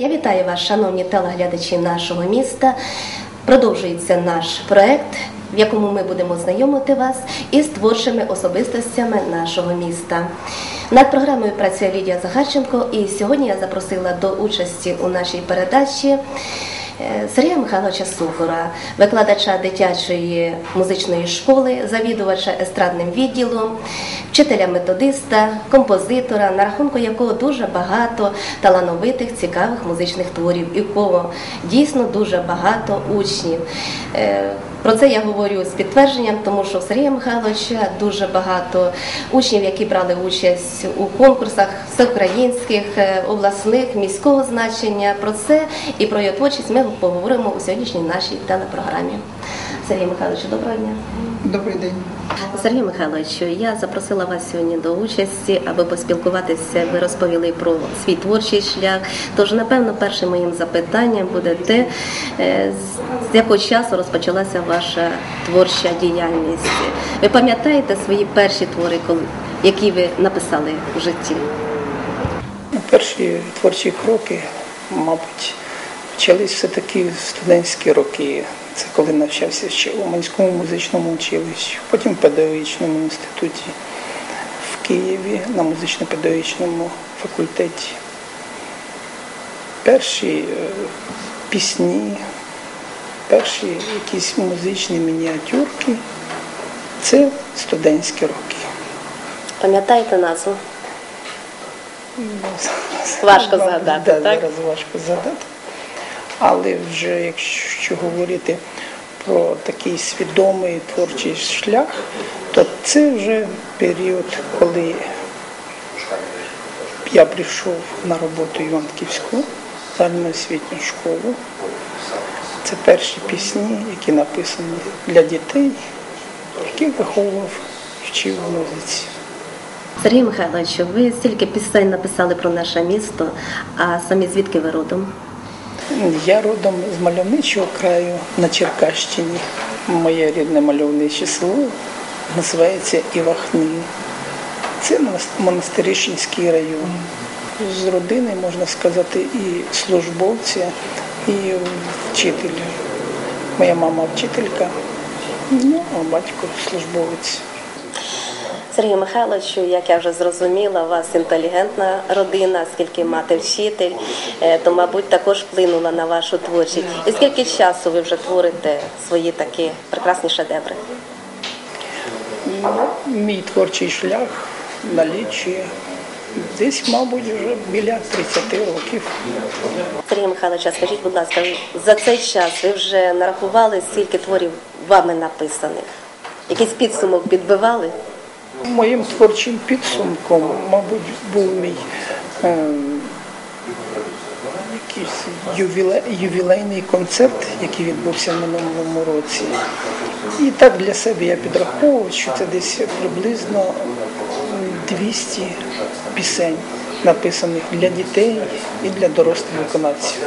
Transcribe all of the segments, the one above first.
Я вітаю вас, шановні телеглядачі нашого міста. Продовжується наш проект, в якому ми будемо знайомити вас із творчими особистостями нашого міста. Над програмою працює Лідія Захарченко, і сьогодні я запросила до участі у нашій передачі. Е, Сергія Михайловича Сухора, викладача дитячої музичної школи, завідувача естрадним відділом, вчителя-методиста, композитора, на рахунку якого дуже багато талановитих, цікавих музичних творів, і кого дійсно дуже багато учнів. Про це я говорю з підтвердженням, тому що в Сергія Михайловича дуже багато учнів, які брали участь у конкурсах всеукраїнських, е, обласних, міського значення. Про це і про його творчість ми поговоримо у сьогоднішній нашій телепрограмі. Сергій Михайлович, доброго дня. Добрий день. Сергій Михайлович, я запросила вас сьогодні до участі, аби поспілкуватися. Ви розповіли про свій творчий шлях. Тож, напевно, першим моїм запитанням буде те, е, з якого часу розпочалася ваша творча діяльність. Ви пам'ятаєте свої перші твори, коли- які ви написали в житті? Перші творчі кроки, мабуть, почались все-таки в студентські роки. Це коли навчався ще у Уманському музичному училищі, потім в педагогічному інституті в Києві на музично-педагогічному факультеті. Перші е, пісні, перші якісь музичні мініатюрки це студентські роки. Пам'ятаєте назву? Важко згадати, Да, так? Зараз важко згадати. Але вже якщо говорити про такий свідомий творчий шлях, то це вже період, коли я прийшов на роботу Іванківську загальноосвітню школу. Це перші пісні, які написані для дітей, яких виховував вчив музиці. Сергій Михайлович, ви стільки пісень написали про наше місто, а самі звідки ви родом? Я родом з мальовничого краю на Черкащині. Моє рідне мальовниче село називається Івахни. Це монас- монастирищенський район. З родини, можна сказати, і службовця, і вчитель. Моя мама вчителька, ну, а батько службовець. Сергію Михайловичу, як я вже зрозуміла, у вас інтелігентна родина, скільки мати вчитель, е, то, мабуть, також вплинула на вашу творчість. І скільки часу ви вже творите свої такі прекрасні шедеври? Мій творчий шлях налічує десь, мабуть, вже біля 30 років. Сергій Михайлович, скажіть, будь ласка, за цей час ви вже нарахували, скільки творів вами написаних? Якийсь підсумок підбивали? Моїм творчим підсумком, мабуть, був мій е, якийсь ювіле, ювілейний концерт, який відбувся в минулому році. І так для себе я підраховував, що це десь приблизно 200 пісень, написаних для дітей і для дорослих виконавців.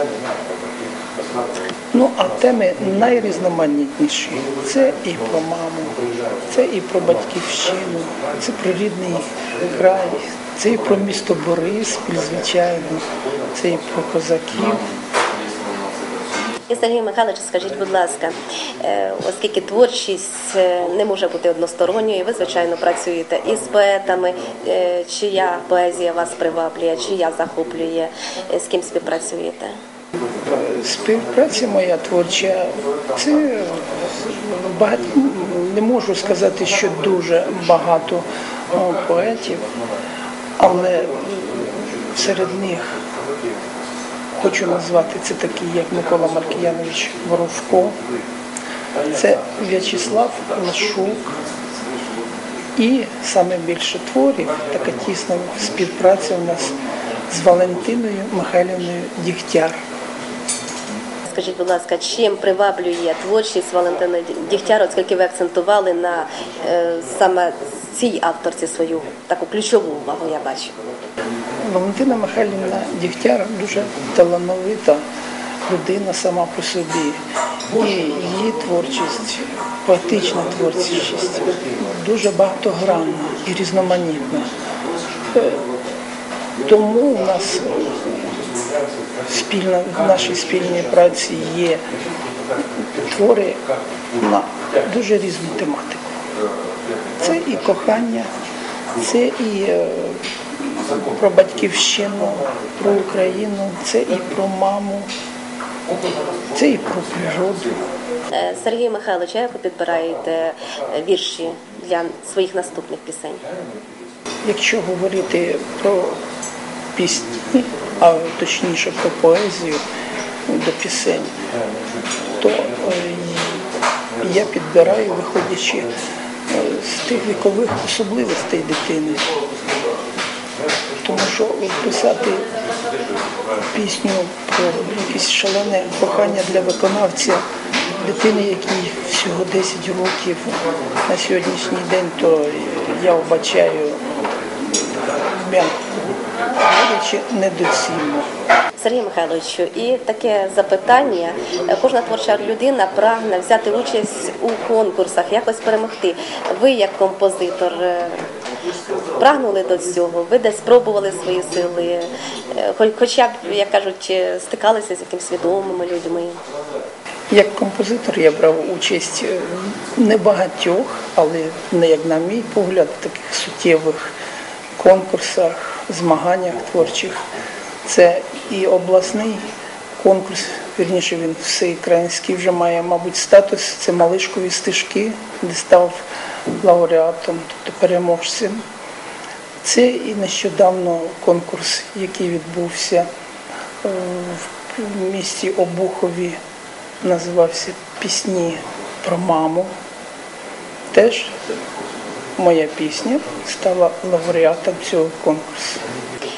Ну, а теми найрізноманітніші. Це і про маму, це і про батьківщину, це про рідний край, це і про місто Бориспіль, звичайно, це і про козаків. Сергій Михайлович, скажіть, будь ласка, е, оскільки творчість е, не може бути односторонньою, ви звичайно працюєте і з поетами, е, чия поезія вас приваблює, чия захоплює, з ким співпрацюєте? Співпраця моя творча, це багато, не можу сказати, що дуже багато поетів, але серед них хочу назвати це такі, як Микола Маркіянович Воровко, це В'ячеслав Лашук. І саме більше творів, така тісна співпраця у нас з Валентиною Михайлівною Дігтяр. Скажіть, будь ласка, чим приваблює творчість Валентини Дігтяр, оскільки ви акцентували на е, саме цій авторці свою таку ключову увагу, я бачу. Валентина Михайлівна Дігтяр дуже талановита людина сама по собі. І її творчість, поетична творчість, дуже багатогранна і різноманітна. Е, Тому у нас спільно в нашій спільній праці є твори на дуже різну тематику. Це і кохання, це і е, про батьківщину, про Україну, це і про маму, це і про природу. Е, Сергій Михайлович, як ви підбираєте е, вірші для своїх наступних пісень? Якщо говорити про пісні, а точніше про поезію до пісень, то е, я підбираю, виходячи е, з тих вікових особливостей дитини. Тому що писати пісню про якесь шалене кохання для виконавця дитини, якій всього 10 років на сьогоднішній день, то я вбачаю м'яко говорячи недоцільно. Сергій Михайловичу, і таке запитання. Кожна творча людина прагне взяти участь у конкурсах, якось перемогти. Ви, як композитор, е, прагнули до цього? Ви десь спробували свої сили, Е, хоча б, як кажуть, е, стикалися з якимись відомими людьми. Як композитор я брав участь е, в небагатьох, але не як на мій погляд, таких суттєвих конкурсах, змаганнях творчих. Це і обласний конкурс, вірніше він всеукраїнський вже має, мабуть, статус. Це Малишкові стежки, де став лауреатом, тобто переможцем. Це і нещодавно конкурс, який відбувся е, в місті Обухові, називався Пісні про маму. Теж моя пісня стала лауреатом цього конкурсу.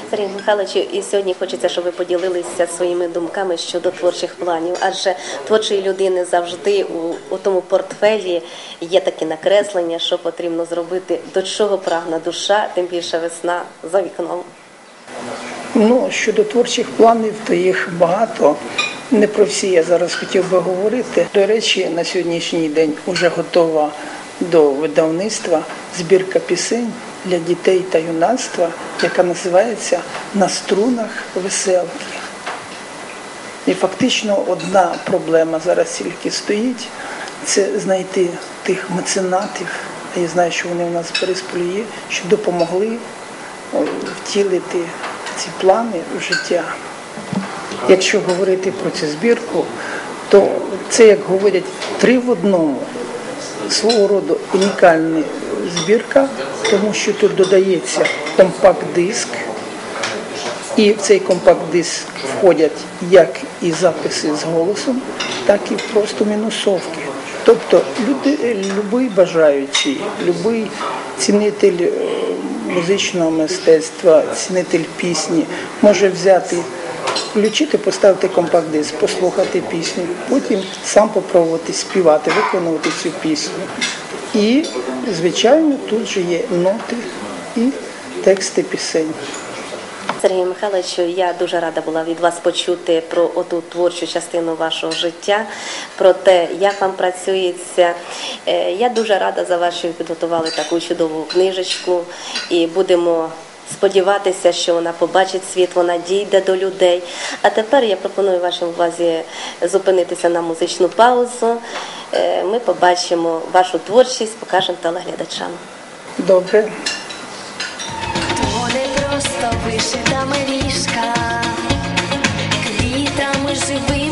Сергій Михайловичу, і сьогодні хочеться, щоб ви поділилися своїми думками щодо творчих планів. Адже творчої людини завжди у, у тому портфелі є такі накреслення, що потрібно зробити, до чого прагне душа, тим більше весна за вікном. Ну, щодо творчих планів, то їх багато. Не про всі я зараз хотів би говорити. До речі, на сьогоднішній день вже готова до видавництва збірка пісень для дітей та юнацтва, яка називається На струнах веселки. І фактично одна проблема зараз тільки стоїть це знайти тих меценатів. Я знаю, що вони у нас в Борисполі є, що допомогли втілити ці плани в життя. Якщо говорити про цю збірку, то це, як говорять, три в одному. Свого роду унікальна збірка, тому що тут додається компакт-диск, і в цей компакт-диск входять як і записи з голосом, так і просто мінусовки. Тобто любий бажаючий, любий цінитель е, музичного мистецтва, цінитель пісні може взяти, включити, поставити компакт-диск, послухати пісню, потім сам попробувати співати, виконувати цю пісню. І, звичайно, тут же є ноти і тексти пісень. Сергію Михайловичу, я дуже рада була від вас почути про оту творчу частину вашого життя, про те, як вам працюється. Е, Я дуже рада за вас, що ви підготували таку чудову книжечку і будемо. Сподіватися, що вона побачить світ, вона дійде до людей. А тепер я пропоную вашій увазі зупинитися на музичну паузу. Е, Ми побачимо вашу творчість, покажемо телеглядачам. Добре. То не просто вишита меріжка, квітами живими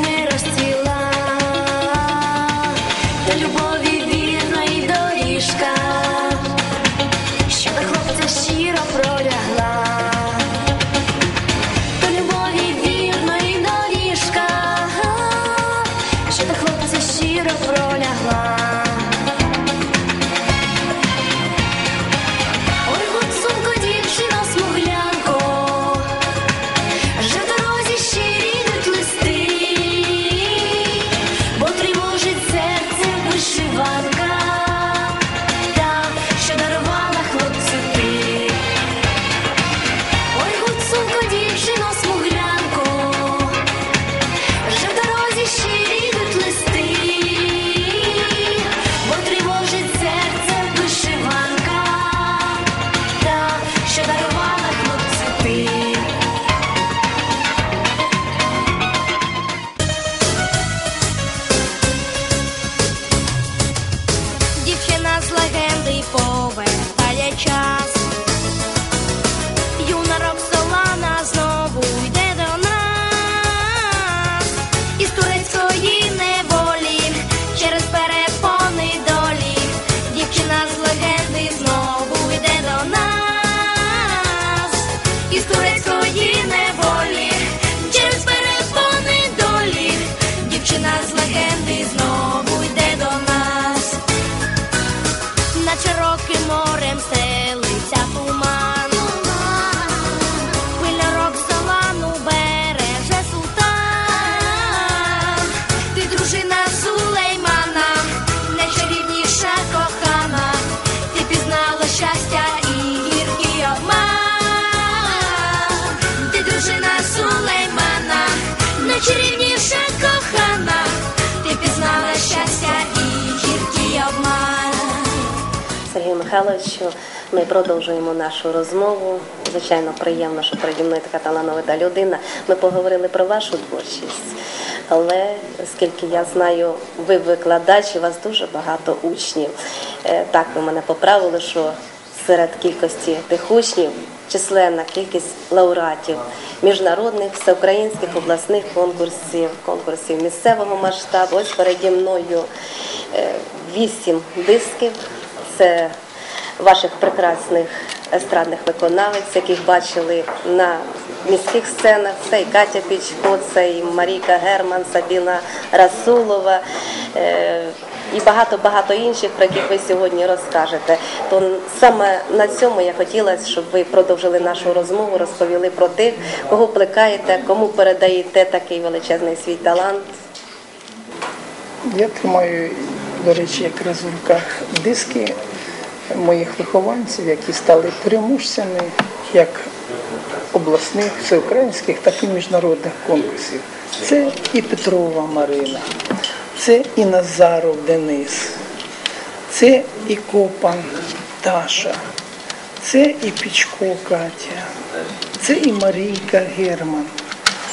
Михайловичу, ми продовжуємо нашу розмову. Звичайно, приємно, що переді мною така талановита людина. Ми поговорили про вашу творчість, але оскільки я знаю, ви викладач, і у вас дуже багато учнів. Е, Так, ви мене поправили, що серед кількості тих учнів численна кількість лауреатів міжнародних, всеукраїнських обласних конкурсів, конкурсів місцевого масштабу. Ось переді мною е, вісім дисків. Це ваших прекрасних естрадних виконавець, яких бачили на міських сценах. Це і Катя Пічко, це і Маріка Герман, Сабіна Расулова. е, І багато-багато інших, про яких ви сьогодні розкажете. То саме на цьому я хотіла, щоб ви продовжили нашу розмову, розповіли про тих, кого плекаєте, кому передаєте такий величезний свій талант. Я тримаю, до речі, якраз в руках диски моїх вихованців, які стали переможцями як обласних, всеукраїнських, так і міжнародних конкурсів. Це і Петрова Марина, це і Назаров Денис, це і Копан Таша, це і Пічко Катя, це і Марійка Герман,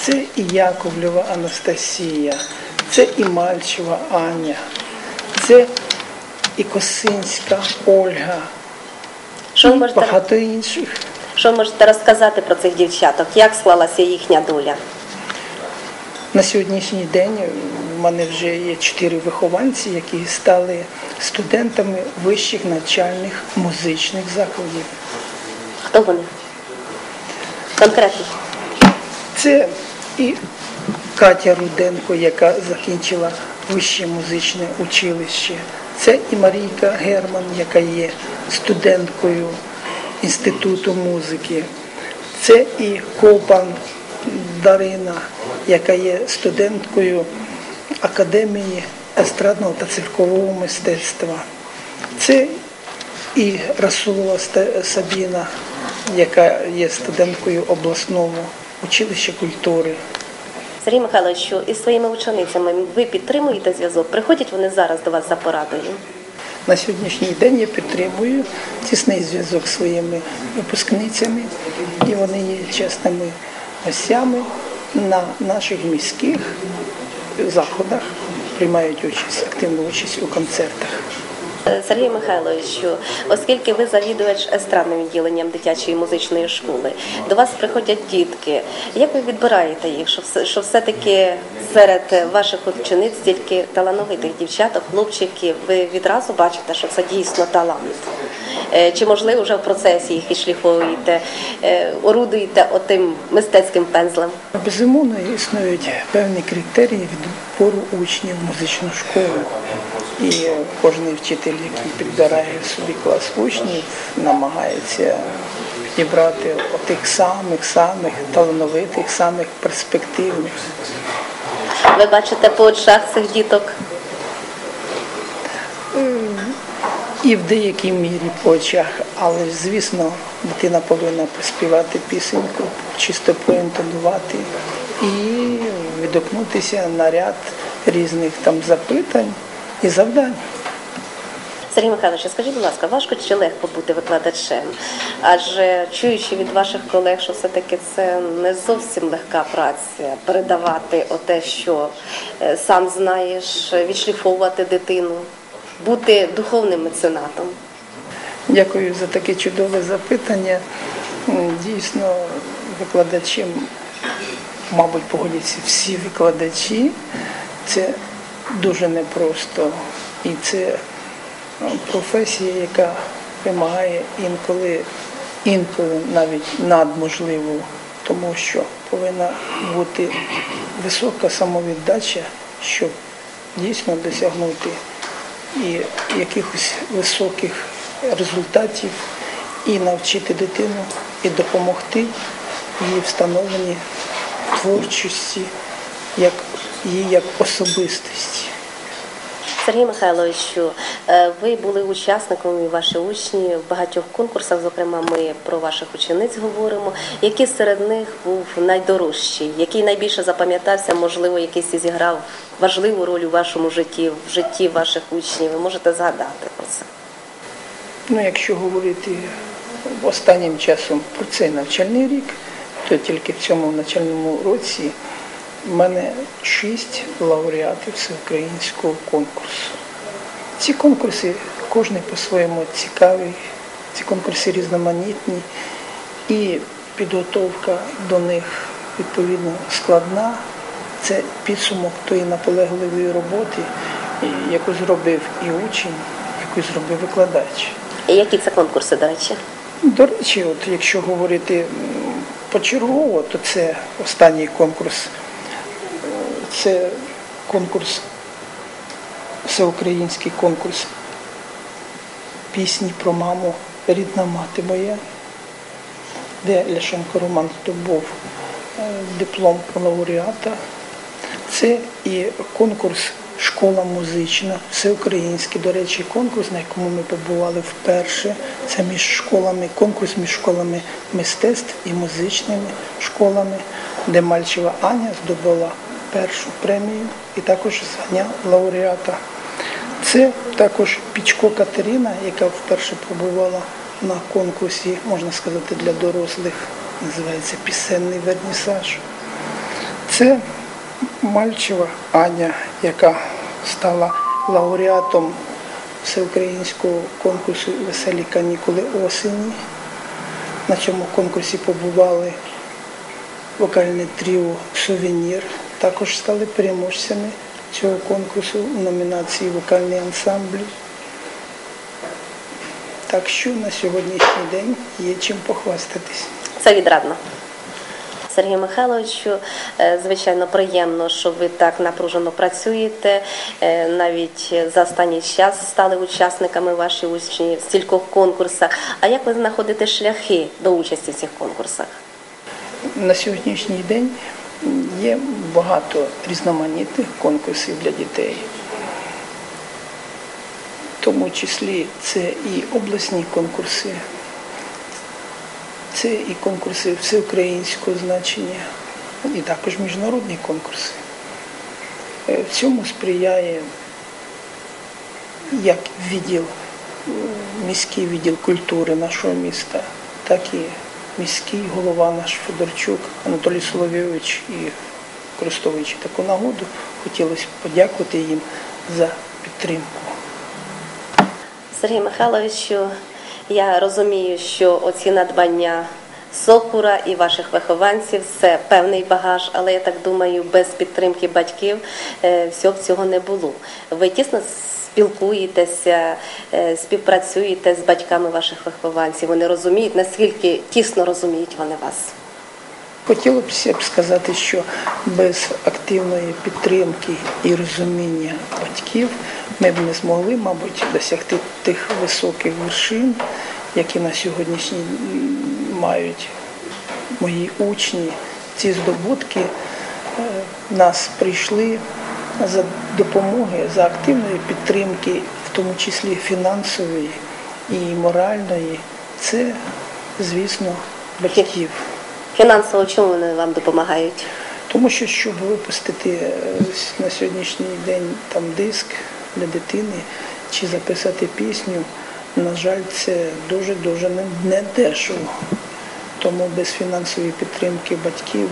це і Яковлєва Анастасія, це і Мальчева Аня, це і Косинська Ольга, Що і можете, багато інших. що можете розказати про цих дівчаток? Як склалася їхня доля? На сьогоднішній день в мене вже є чотири вихованці, які стали студентами вищих навчальних музичних закладів. Хто вони? Конкретно. Це і Катя Руденко, яка закінчила вище музичне училище. Це і Марійка Герман, яка є студенткою Інституту музики. Це і Копан Дарина, яка є студенткою Академії естрадного та циркового мистецтва. Це і Расулова Сабіна, яка є студенткою обласного училища культури. Сергій Михайлович, що із своїми ученицями ви підтримуєте зв'язок? Приходять вони зараз до вас за порадою? На сьогоднішній день я підтримую тісний зв'язок зі своїми випускницями, і вони є чесними гостями на наших міських заходах, приймають участь, активну участь у концертах. Е, Сергій Михайлович, оскільки ви завідувач естрадним відділенням дитячої музичної школи, до вас приходять дітки. Як ви відбираєте їх, що все, що все-таки серед ваших учениць тільки талановитих дівчаток, хлопчиків, ви відразу бачите, що це дійсно талант? Е, Чи можливо вже в процесі їх відшліфовуєте, е, орудуєте отим мистецьким пензлем? Безумовно, існують певні критерії відбору учнів в музичну школу. І кожен вчитель, який підбирає собі клас учнів, намагається підібрати отих самих, самих талановитих, самих перспективних. Ви бачите по очах цих діток? І в деякій мірі по очах, але звісно, дитина повинна поспівати пісеньку, чисто проінтонувати і відгукнутися на ряд різних там запитань і завдань. Сергій Михайлович, скажіть, будь ласка, важко чи легко бути викладачем? Адже чуючи від ваших колег, що все-таки це не зовсім легка праця передавати оте, що е, сам знаєш, відшліфовувати дитину, бути духовним меценатом. Дякую за таке чудове запитання. Дійсно, викладачем, мабуть, погодяться всі викладачі. Це дуже непросто. І це е, професія, яка вимагає інколи, інколи навіть надможливу, тому що повинна бути висока самовіддача, щоб дійсно досягнути і якихось високих результатів, і навчити дитину, і допомогти їй встановленні творчості, як її як особистості. Сергій Михайловичу, е, ви були учасником і ваші учні в багатьох конкурсах. Зокрема, ми про ваших учениць говоримо. Який серед них був найдорожчий, який найбільше запам'ятався, можливо, якийсь і зіграв важливу роль у вашому житті, в житті ваших учнів. Ви можете згадати про це. Ну, якщо говорити останнім часом про цей навчальний рік, то тільки в цьому навчальному році в мене шість лауреатів всеукраїнського конкурсу. Ці конкурси кожен по-своєму цікавий, ці конкурси різноманітні і підготовка до них відповідно складна. Це підсумок тої наполегливої роботи, яку зробив і учень, яку зробив викладач. І які це конкурси, до речі? До речі, от якщо говорити почергово, то це останній конкурс. Це конкурс, всеукраїнський конкурс пісні про маму, рідна мати моя, де Ляшенко Роман здобув е, диплом лауреата. Це і конкурс Школа музична, всеукраїнський, до речі, конкурс, на якому ми побували вперше. Це між школами, конкурс між школами мистецтв і музичними школами, де Мальчева Аня здобула першу премію і також звання лауреата. Це також Пічко Катерина, яка вперше побувала на конкурсі, можна сказати, для дорослих, називається Пісенний вернісаж. Це Мальчева Аня, яка стала лауреатом всеукраїнського конкурсу Веселі канікули осені. На цьому конкурсі побували вокальне тріо Сувенір. Також стали переможцями цього конкурсу у номінації Вокальний ансамбль. Так що на сьогоднішній день є чим похвастатись. Це відрадно. Сергію Михайловичу, е, звичайно, приємно, що ви так напружено працюєте. Е, Навіть за останній час стали учасниками ваші учні в стількох конкурсах. А як ви знаходите шляхи до участі в цих конкурсах? На сьогоднішній день є багато різноманітних конкурсів для дітей. В тому числі це і обласні конкурси, це і конкурси всеукраїнського значення, і також міжнародні конкурси. Е, В цьому сприяє як відділ, міський відділ культури нашого міста, так і міський голова наш Федорчук Анатолій Соловйович і користуючи таку нагоду, хотілося б подякувати їм за підтримку. Сергій Михайловичу, я розумію, що оці надбання Сокура і ваших вихованців це певний багаж, але я так думаю, без підтримки батьків е, всього цього не було. Ви тісно спілкуєтеся, е, співпрацюєте з батьками ваших вихованців. Вони розуміють, наскільки тісно розуміють вони вас. Хотілося б сказати, що без активної підтримки і розуміння батьків ми б не змогли, мабуть, досягти тих високих вершин, які на сьогоднішній мають мої учні. Ці здобутки е, нас прийшли за допомоги, за активної підтримки, в тому числі фінансової і моральної. Це, звісно, батьків. Фінансово чому вони вам допомагають? Тому що щоб випустити е, на сьогоднішній день там диск для дитини чи записати пісню, на жаль, це дуже-дуже не- не дешево. Тому без фінансової підтримки батьків,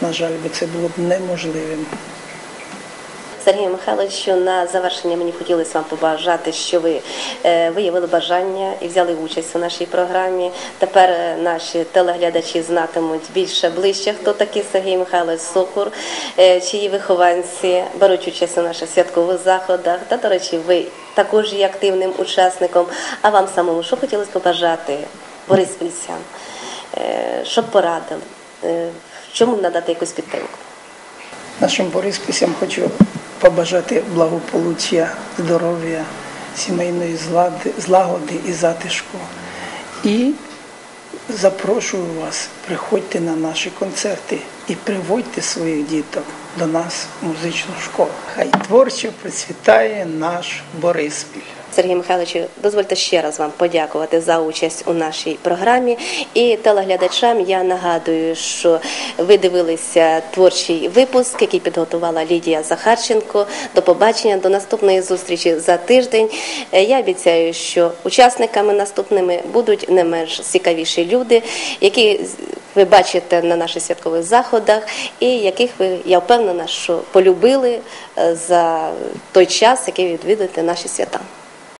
на жаль, би це було б неможливим. Сергію Михайловичу, на завершення мені хотілося вам побажати, що ви е, виявили бажання і взяли участь у нашій програмі. Тепер е, наші телеглядачі знатимуть більше ближче, хто такий Сергій Михайлович Сокур, е, чиї вихованці беруть участь у наших святкових заходах. Та, до речі, ви також є активним учасником. А вам самому що хотілося побажати бориспільцям? Е, Що порадили? Е, В чому надати якусь підтримку? Нашим бориспільцям хочу побажати благополуччя, здоров'я, сімейної злагоди і затишку. І Запрошую вас, приходьте на наші концерти і приводьте своїх діток до нас в музичну школу. Хай творчо процвітає наш Бориспіль. Сергій Михайлович, дозвольте ще раз вам подякувати за участь у нашій програмі. І телеглядачам я нагадую, що ви дивилися творчий випуск, який підготувала Лідія Захарченко. До побачення, до наступної зустрічі за тиждень. Е, Я обіцяю, що учасниками наступними будуть не менш цікавіші люди, які ви бачите на наших святкових заходах, і яких ви, я впевнена, що полюбили е, за той час, який відвідуєте наші свята.